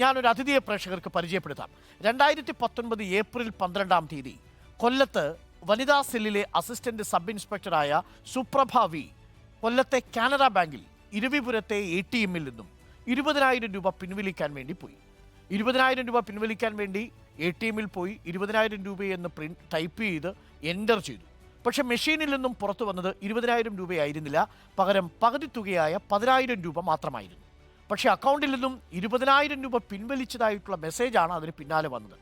ഞാനൊരു അതിഥിയെ പ്രേക്ഷകർക്ക് പരിചയപ്പെടുത്താം. രണ്ടായിരത്തി പത്തൊൻപത് ഏപ്രിൽ പന്ത്രണ്ടാം തീയതി കൊല്ലത്ത് വനിതാ സെല്ലിലെ അസിസ്റ്റന്റ് സബ് ഇൻസ്പെക്ടറായ സുപ്രഭാവി കൊല്ലത്തെ കാനറ ബാങ്കിൽ ഇരുവിപുരത്തെ എ ടി എമ്മിൽ നിന്നും ഇരുപതിനായിരം രൂപ പിൻവലിക്കാൻ വേണ്ടി പോയി. ഇരുപതിനായിരം രൂപ പിൻവലിക്കാൻ വേണ്ടി എ ടി എമ്മിൽ പോയി ഇരുപതിനായിരം രൂപയെന്ന് പ്രിന്റ് ടൈപ്പ് ചെയ്ത് എന്റർ ചെയ്തു. പക്ഷേ മെഷീനിൽ നിന്നും പുറത്തു വന്നത് ഇരുപതിനായിരം രൂപയായിരുന്നില്ല. പകരം പകുതി തുകയായ പതിനായിരം രൂപ മാത്രമായിരുന്നു. പക്ഷേ അക്കൗണ്ടിൽ നിന്നും ഇരുപതിനായിരം രൂപ പിൻവലിച്ചതായിട്ടുള്ള മെസ്സേജാണ് അതിന് പിന്നാലെ വന്നത്.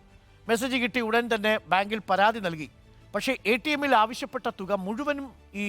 മെസ്സേജ് കിട്ടി ഉടൻ തന്നെ ബാങ്കിൽ പരാതി നൽകി. പക്ഷേ എ ടി എമ്മിൽ ആവശ്യപ്പെട്ട തുക മുഴുവനും ഈ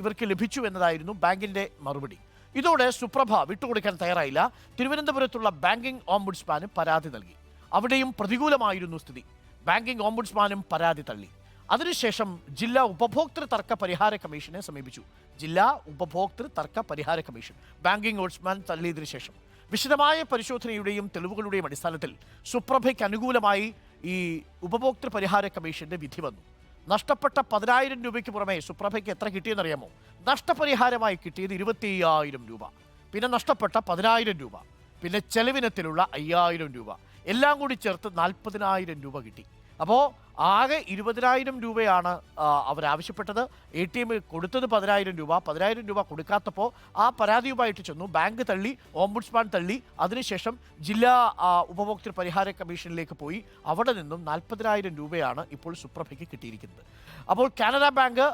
ഇവർക്ക് ലഭിച്ചു എന്നതായിരുന്നു ബാങ്കിന്റെ മറുപടി. ഇതോടെ സുപ്രഭ വിട്ടുകൊടുക്കാൻ തയ്യാറായില്ല. തിരുവനന്തപുരത്തുള്ള ബാങ്കിംഗ് ഓംബുഡ്സ്മാന് പരാതി നൽകി. അവിടെയും പ്രതികൂലമായിരുന്നു സ്ഥിതി. ബാങ്കിംഗ് ഓംബുഡ്സ്മാനും പരാതി തള്ളി. അതിനുശേഷം ജില്ലാ ഉപഭോക്തൃ തർക്ക പരിഹാര കമ്മീഷനെ സമീപിച്ചു. ജില്ലാ ഉപഭോക്തൃ തർക്ക പരിഹാര കമ്മീഷൻ ബാങ്കിംഗ് ഓട്സ്മാൻ തള്ളിയതിനു ശേഷം. വിശദമായ പരിശോധനയുടെയും തെളിവുകളുടെയും അടിസ്ഥാനത്തിൽ സുപ്രഭയ്ക്ക് അനുകൂലമായി ഈ ഉപഭോക്തൃ പരിഹാര കമ്മീഷന്റെ വിധി വന്നു. നഷ്ടപ്പെട്ട പതിനായിരം രൂപയ്ക്ക് പുറമെ സുപ്രഭയ്ക്ക് എത്ര കിട്ടിയെന്നറിയാമോ? നഷ്ടപരിഹാരമായി കിട്ടിയത് ഇരുപത്തി അയ്യായിരം രൂപ. പിന്നെ നഷ്ടപ്പെട്ട പതിനായിരം രൂപ. പിന്നെ ചെലവിനത്തിലുള്ള അയ്യായിരം രൂപ. എല്ലാം കൂടി ചേർത്ത് നാൽപ്പതിനായിരം രൂപ കിട്ടി. അപ്പോൾ ആകെ ഇരുപതിനായിരം രൂപയാണ് അവർ ആവശ്യപ്പെട്ടത് എ ടി എമ്മിൽ കൊടുത്തത് പതിനായിരം രൂപ. പതിനായിരം രൂപ കൊടുക്കാത്തപ്പോൾ ആ പരാതിയുമായിട്ട് ചെന്നു. ബാങ്ക് തള്ളി ഓംബുഡ്സ്മാൻ തള്ളി. അതിനുശേഷം ജില്ലാ ഉപഭോക്തൃ പരിഹാര കമ്മീഷനിലേക്ക് പോയി. അവിടെ നിന്നും നാൽപ്പതിനായിരം രൂപയാണ് ഇപ്പോൾ സുപ്രഭയ്ക്ക് കിട്ടിയിരിക്കുന്നത്. അപ്പോൾ കാനറ ബാങ്ക്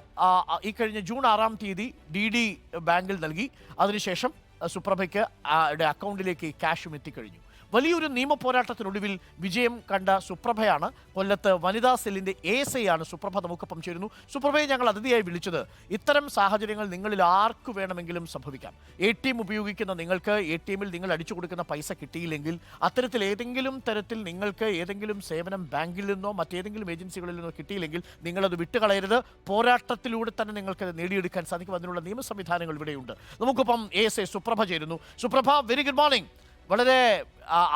ഈ കഴിഞ്ഞ ജൂൺ ആറാം തീയതി ഡി ഡി ബാങ്കിൽ നൽകി. അതിനുശേഷം സുപ്രഭയ്ക്ക് അക്കൗണ്ടിലേക്ക് ക്യാഷും എത്തിക്കഴിഞ്ഞു. വലിയൊരു നിയമ പോരാട്ടത്തിനൊടുവിൽ വിജയം കണ്ട സുപ്രഭയാണ്. കൊല്ലത്ത് വനിതാ സെല്ലിന്റെ എ എസ് ഐ ആണ് സുപ്രഭ നമുക്കൊപ്പം ചേരുന്നു. സുപ്രഭയെ ഞങ്ങൾ അതിഥിയായി വിളിച്ചത് ഇത്തരം സാഹചര്യങ്ങൾ നിങ്ങളിൽ ആർക്കു വേണമെങ്കിലും സംഭവിക്കാം. എ ടി എം ഉപയോഗിക്കുന്ന നിങ്ങൾക്ക് എ ടി എമ്മിൽ നിങ്ങൾ അടിച്ചു കൊടുക്കുന്ന പൈസ കിട്ടിയില്ലെങ്കിൽ അത്തരത്തിൽ ഏതെങ്കിലും തരത്തിൽ നിങ്ങൾക്ക് ഏതെങ്കിലും സേവനം ബാങ്കിൽ നിന്നോ മറ്റേതെങ്കിലും ഏജൻസികളിൽ നിന്നോ കിട്ടിയില്ലെങ്കിൽ നിങ്ങളത് വിട്ടുകളയരുത്. പോരാട്ടത്തിലൂടെ തന്നെ നിങ്ങൾക്ക് അത് നേടിയെടുക്കാൻ സാധിക്കും. അതിനുള്ള നിയമ സംവിധാനങ്ങൾ ഇവിടെയുണ്ട്. നമുക്കൊപ്പം എ എസ് ഐ സുപ്രഭ ചേരുന്നു. സുപ്രഭ വെരി ഗുഡ് മോർണിംഗ് വളരെ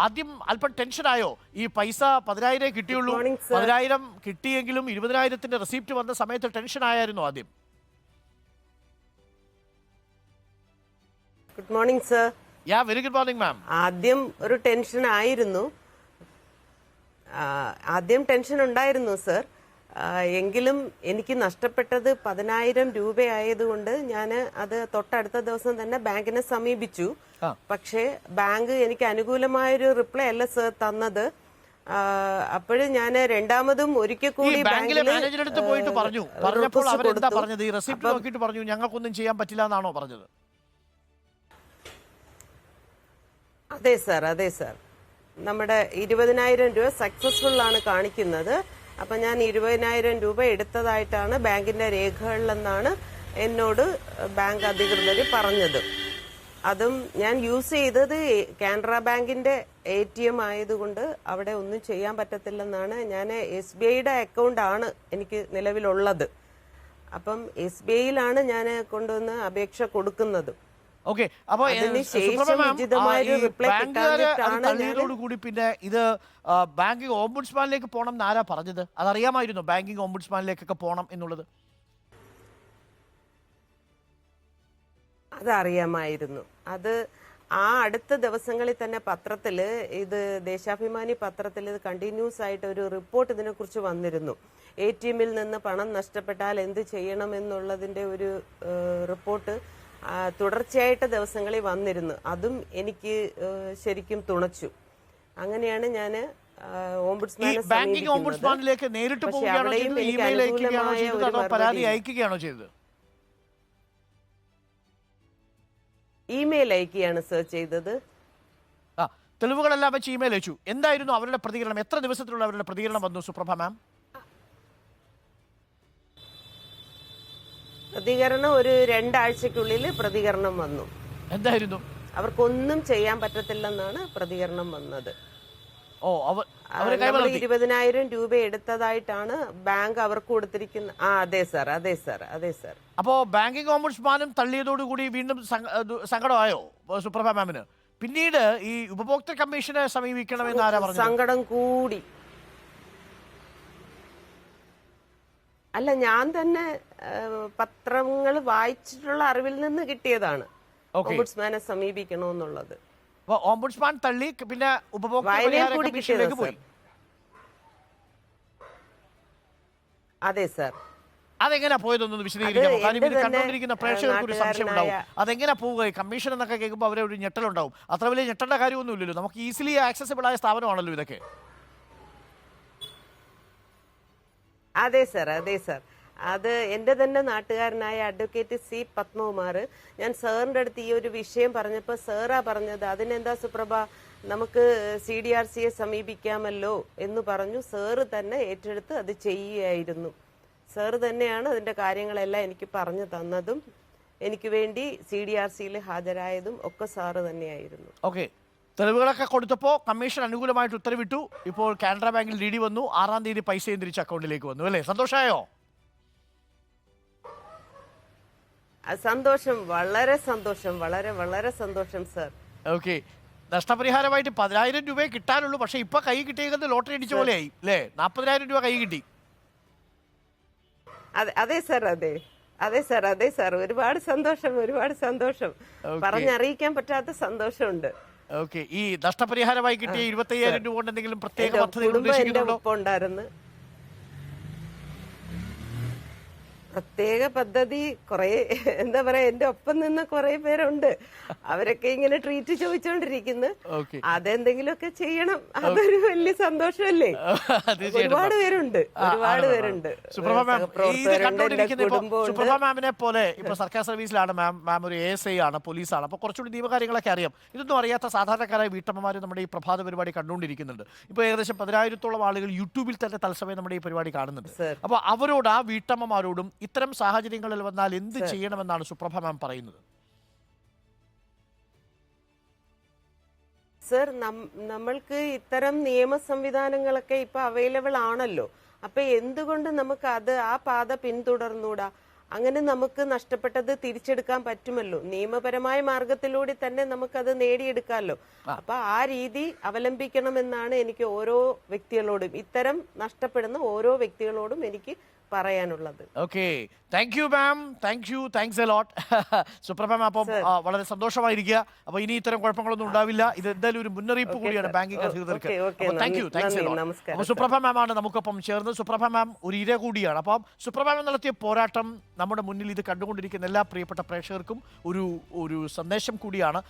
ആദ്യം അല്പം ടെൻഷനായോ ഈ പൈസ പതിനായിരം കിട്ടിയുള്ളൂ. പതിനായിരം കിട്ടിയെങ്കിലും ഇരുപതിനായിരത്തിന്റെ റെസിപ്റ്റ് വന്ന സമയത്ത് ടെൻഷൻ ആയായിരുന്നു ആദ്യം. Good morning sir yeah very good morning ma'am ആദ്യം ഒരു ടെൻഷൻ ആയിരുന്നു. ആദ്യം ടെൻഷൻ ഉണ്ടായിരുന്നു സർ എങ്കിലും എനിക്ക് നഷ്ടപ്പെട്ടത് പതിനായിരം രൂപയായതുകൊണ്ട് ഞാൻ അത് തൊട്ടടുത്ത ദിവസം തന്നെ ബാങ്കിനെ സമീപിച്ചു. പക്ഷേ ബാങ്ക് എനിക്ക് അനുകൂലമായൊരു റിപ്ലൈ അല്ല സർ തന്നത്. അപ്പോഴും ഞാൻ രണ്ടാമതും ഒരിക്കൽ കൂടി ബാങ്കിലെ അടുത്ത് പോയിട്ട് പറഞ്ഞു. പറഞ്ഞപ്പോൾ അവരെന്താ. പറഞ്ഞത്? ഈ റെസിപ്റ്റ് നോക്കിയിട്ട് പറഞ്ഞു ഞങ്ങൾക്കൊന്നും ചെയ്യാൻ പറ്റില്ല എന്നാണോ പറഞ്ഞത്? അതെ സാർ അതെ സാർ. നമ്മുടെ ഇരുപതിനായിരം രൂപ സക്സസ്ഫുൾ ആണ് കാണിക്കുന്നത്. അപ്പൊ ഞാൻ ഇരുപതിനായിരം രൂപ എടുത്തതായിട്ടാണ് ബാങ്കിന്റെ രേഖകളിലെന്നാണ് എന്നോട് ബാങ്ക് അധികൃതർ പറഞ്ഞത്. അതും ഞാൻ യൂസ് ചെയ്തത് കാനറ ബാങ്കിന്റെ എ ടി എം ആയതുകൊണ്ട് അവിടെ ഒന്നും ചെയ്യാൻ പറ്റത്തില്ലെന്നാണ് ഞാൻ എസ് ബി ഐയുടെ അക്കൗണ്ട് ആണ് എനിക്ക് നിലവിലുള്ളത്. അപ്പം എസ് ബി ഐയിലാണ് ഞാൻ കൊണ്ടുവന്ന് അപേക്ഷ കൊടുക്കുന്നത്. ഓക്കെ അപ്പൊ ബാങ്കുകാരോട് കൂടി പിന്നെ ഇത് ബാങ്കിങ് ഓംബുഡ്സ്മാനിലേക്ക് പോകണം എന്ന് ആരാ പറഞ്ഞത്? അതറിയാമായിരുന്നു ബാങ്കിങ് ഓംബുഡ്സ്മാനിലേക്കൊക്കെ പോകണം എന്നുള്ളത്? അതറിയാമായിരുന്നു. അത് ആ അടുത്ത ദിവസങ്ങളിൽ തന്നെ പത്രത്തിൽ ഇത് ദേശാഭിമാനി പത്രത്തിൽ ഇത് കണ്ടിന്യൂസ് ആയിട്ട് ഒരു റിപ്പോർട്ട് ഇതിനെക്കുറിച്ച് വന്നിരുന്നു. എ ടി എമ്മിൽ നിന്ന് പണം നഷ്ടപ്പെട്ടാൽ എന്ത് ചെയ്യണം എന്നുള്ളതിന്റെ ഒരു റിപ്പോർട്ട് തുടർച്ചയായിട്ട് ദിവസങ്ങളിൽ വന്നിരുന്നു. അതും എനിക്ക് ശരിക്കും തുണച്ചു. അങ്ങനെയാണ് ഞാൻ ബാങ്കിങ് ഓംബുഡ്സ്മാനിലേക്ക് നേരിട്ട് പോവുകയാണോ ചെയ്തത്? ഇമെയിൽ അയക്കുകയാണോ ചെയ്തത്? അതോ പരാതി അയക്കുകയാണോ ചെയ്തത്? ഇമെയിൽ അയക്കുകയാണ് സർ ചെയ്തത്. തെളിവുകളെല്ലാം വെച്ച് ഇമെയിൽ അയച്ചു. എന്തായിരുന്നു അവരുടെ പ്രതികരണം? എത്ര ദിവസത്തിലുള്ള അവരുടെ പ്രതികരണം വന്നു സുപ്രഭ മാം? പ്രതികരണം ഒരു രണ്ടാഴ്ചക്കുള്ളിൽ പ്രതികരണം വന്നു. എന്തായിരുന്നു? അവർക്കൊന്നും ചെയ്യാൻ പറ്റത്തില്ലെന്നാണ് പ്രതികരണം വന്നത്. ഓ അവർ ഇരുപതിനായിരം രൂപ എടുത്തതായിട്ടാണ് ബാങ്ക് അവർക്ക് കൊടുത്തിരിക്കുന്ന ആ അതെ സാർ അതെ സാർ അതെ സാർ. അപ്പോ ബാങ്കിങ് ഓംബുഡ്സ്മാനും തള്ളിയതോടുകൂടി വീണ്ടും സങ്കടമായോ സുപ്രഭ മാമിന്? പിന്നീട് ഈ ഉപഭോക്തൃ കമ്മീഷനെ സമീപിക്കണമെന്ന് ആരാ പറഞ്ഞു സങ്കടം കൂടി. അല്ല ഞാൻ തന്നെ പത്രങ്ങൾ വായിച്ചിട്ടുള്ള അറിവിൽ നിന്ന് കിട്ടിയതാണ്. ഓംബുഡ്സ്മാനെ സമീപിക്കണമെന്നുള്ളത്. ഓംബുഡ്സ്മാൻ തള്ളി പിന്നെ ഉപഭോക്തൃ പോയി. അതെ സാർ. അതെങ്ങനെ പോയതൊന്നും വിശദീകരിക്കാമോ കാര്യം ഇത് കണ്ടുകൊണ്ടിരിക്കുന്ന പ്രേക്ഷകർക്ക് ഒരു സംശയം ഉണ്ടാവും. അതെങ്ങനെ പോവുക? കമ്മീഷൻ എന്നൊക്കെ കേൾക്കുമ്പോൾ അവരെ ഒരു ഞെട്ടലുണ്ടാവും. അത്ര വലിയ ഞെട്ടേണ്ട കാര്യമൊന്നുമില്ലല്ലോ. നമുക്ക് ഈസിലി ആക്സസിബിൾ ആയ സ്ഥാപനമാണല്ലോ ഇതൊക്കെ. അതെ സർ അതെ സർ. അത് എന്റെ തന്നെ നാട്ടുകാരനായ അഡ്വക്കേറ്റ് സി പത്മകുമാർ ഞാൻ സാറിന്റെ അടുത്ത് ഈ ഒരു വിഷയം പറഞ്ഞപ്പോൾ സാറാ പറഞ്ഞത് അതിനെന്താ സുപ്രഭ നമുക്ക് സി ഡി ആർ സിയെ സമീപിക്കാമല്ലോ എന്ന് പറഞ്ഞു സാറ് തന്നെ ഏറ്റെടുത്ത് അത് ചെയ്യുകയായിരുന്നു. സാറ് തന്നെയാണ് അതിന്റെ കാര്യങ്ങളെല്ലാം എനിക്ക് പറഞ്ഞു തന്നതും എനിക്ക് വേണ്ടി സി ഡി ആർ സിയിൽ ഹാജരായതും ഒക്കെ സാറ് തന്നെയായിരുന്നു. ഓക്കെ തെളിവുകളൊക്കെ കൊടുത്തപ്പോൾ കമ്മീഷൻ അനുകൂലമായിട്ട് ഉത്തരവിട്ടു. ഇപ്പോൾ കാനറ ബാങ്കിൽ ഡി ഡി വന്നു ആറാം തീയതി പൈസയും തിരിച്ച് അക്കൗണ്ടിലേക്ക് വന്നു അല്ലേ? സന്തോഷമായോ സന്തോഷം വളരെ സന്തോഷം വളരെ വളരെ സന്തോഷം സർ. ഓക്കെ നഷ്ടപരിഹാരമായിട്ട് പതിനായിരം രൂപയെ കിട്ടാനുള്ളൂ. പക്ഷെ ഇപ്പൊ കൈ കിട്ടിയത് ലോട്ടറി അടിച്ച ആയി അല്ലേ? നാപ്പതിനായിരം രൂപ കൈ കിട്ടി. അതെ അതെ സർ അതെ. അതെ സർ അതെ സർ. ഒരുപാട് സന്തോഷം ഒരുപാട് സന്തോഷം. പറഞ്ഞറിയിക്കാൻ പറ്റാത്ത സന്തോഷമുണ്ട്. ഓക്കെ ഈ നഷ്ടപരിഹാരമായി കിട്ടിയ ഇരുപത്തി അയ്യായിരം രൂപ കൊണ്ട് എന്തെങ്കിലും പ്രത്യേക പദ്ധതി ഉണ്ടായിരുന്നു പ്രത്യേക പദ്ധതി കുറെ എന്താ പറയാ എന്റെ ഒപ്പം നിന്ന് കുറെ പേരുണ്ട്. അവരൊക്കെ ഇങ്ങനെ ട്രീറ്റ് ചോദിച്ചോണ്ടിരിക്കുന്നു. അതെന്തെങ്കിലുമൊക്കെ ചെയ്യണം. അതൊരു വലിയ സന്തോഷമല്ലേ? ഒരുപാട് പേരുണ്ട്. ഒരുപാട് പേരുണ്ട്. സുപ്രഭ മാമിനെ പോലെ ഇപ്പൊ സർക്കാർ സർവീസിലാണ് മാം മാം ഒരു എ എസ് ഐ ആണ് പോലീസാണ്. അപ്പൊ കുറച്ചുകൂടി ദീപകാര്യങ്ങളൊക്കെ അറിയാം. ഇതൊന്നും അറിയാത്ത സാധാരണക്കാരായ വീട്ടമ്മമാർ നമ്മുടെ ഈ പ്രഭാത പരിപാടി കണ്ടുകൊണ്ടിരിക്കുന്നുണ്ട്. ഇപ്പൊ ഏകദേശം പതിനായിരത്തോളം ആളുകൾ യൂട്യൂബിൽ തന്നെ തത്സമയം നമ്മുടെ ഈ പരിപാടി കാണുന്നുണ്ട്. അപ്പൊ അവരോട് ആ വീട്ടമ്മമാരോടും ഇത്തരം സാഹചര്യങ്ങളിൽ വന്നാൽ എന്ത് ചെയ്യണമെന്നാണ് സുപ്രഭ മാം പറയുന്നത്? സർ നമ്മൾക്ക് ഇത്തരം നിയമ സംവിധാനങ്ങളൊക്കെ ഇപ്പൊ അവൈലബിൾ ആണല്ലോ. അപ്പൊ എന്തുകൊണ്ട് നമുക്ക് അത് ആ പാത പിന്തുടർന്നൂടാ? അങ്ങനെ നമുക്ക് നഷ്ടപ്പെട്ടത് തിരിച്ചെടുക്കാൻ പറ്റുമല്ലോ. നിയമപരമായ മാർഗത്തിലൂടെ തന്നെ നമുക്കത് നേടിയെടുക്കാമല്ലോ. അപ്പൊ ആ രീതി അവലംബിക്കണമെന്നാണ് എനിക്ക് ഓരോ വ്യക്തികളോടും ഇത്തരം നഷ്ടപ്പെടുന്ന ഓരോ വ്യക്തികളോടും എനിക്ക് പറയാനുള്ളത്. Okay thank you ma'am thank you thanks a lot Suprabha ma'am അപ്പം വളരെ സന്തോഷമായിരിക്കുക. അപ്പൊ ഇനി ഇത്തരം കുഴപ്പങ്ങളൊന്നും ഉണ്ടാവില്ല. ഇത് എന്തായാലും ഒരു മുന്നറിയിപ്പ് കൂടിയാണ് ബാങ്കിങ് അധികൃതർക്ക്. Thank you thanks a lot sir. Suprabha ma'am ആണ് നമുക്കൊപ്പം ചേർന്ന് സുപ്രഭ മാം ഒരു ഇര കൂടിയാണ്. അപ്പം സുപ്രഭ മാം നടത്തിയ പോരാട്ടം നമ്മുടെ മുന്നിൽ ഇത് കണ്ടുകൊണ്ടിരിക്കുന്ന എല്ലാ പ്രിയപ്പെട്ട പ്രേക്ഷകർക്കും ഒരു ഒരു സന്ദേശം കൂടിയാണ്.